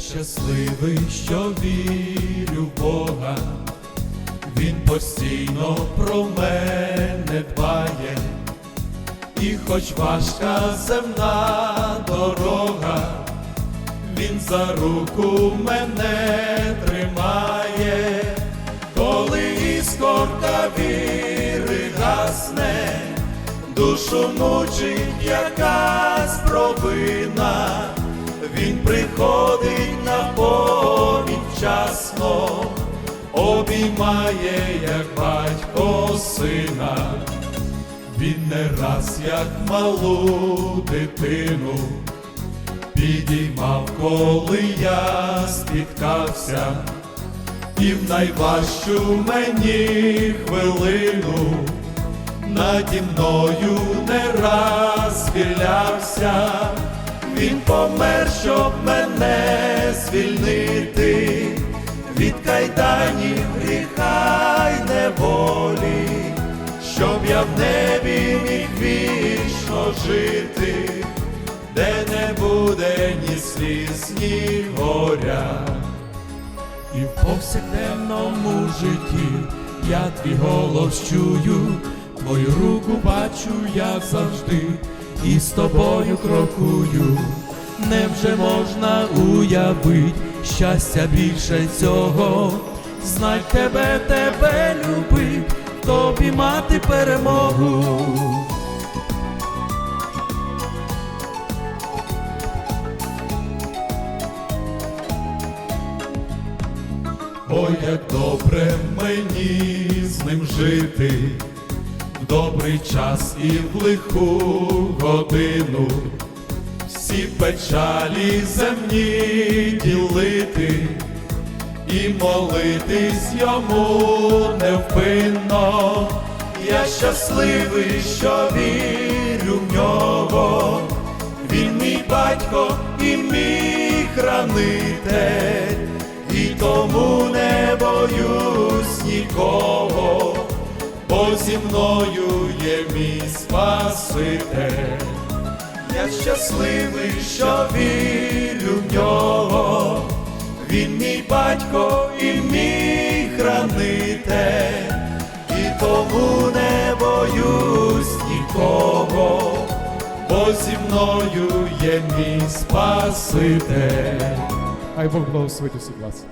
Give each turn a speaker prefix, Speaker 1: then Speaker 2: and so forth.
Speaker 1: щасливий, що вірю в Бога, Він постійно про мене дбає, і хоч важка земна дорога, Він за руку мене тримає, коли іскорка віри гасне, душу мучить якась провина, він приходить вчасно, обіймає, як батько сина, він не раз, як малу дитину, підіймав, коли я спіткався, і в найважчу мені хвилину наді мною не раз звілявся, він помер, щоб мене звільнити кайданів гріха й неволі, щоб я в небі міг вічно жити, де не буде ні сліз, ні горя. І в повсякденному житті я твій голос чую, твою руку бачу, як завжди, і з тобою крокую. Невже можна уявить щастя більше цього? Знай тебе, тебе любить, тобі мати перемогу. Ой, як добре мені з ним жити, в добрий час і в лиху годину, всі печалі земні ділити і молитись йому невпинно. Я щасливий, що вірю в нього, він мій батько і мій хранитель, і тому не боюсь нікого, бо зі мною є мій Спаситель. Я щасливий, що вірю в нього, він мій батько і мій хранитель, і тому не боюсь нікого, бо зі мною є мій Спаситель.
Speaker 2: Хай Бог благословить усіх вас.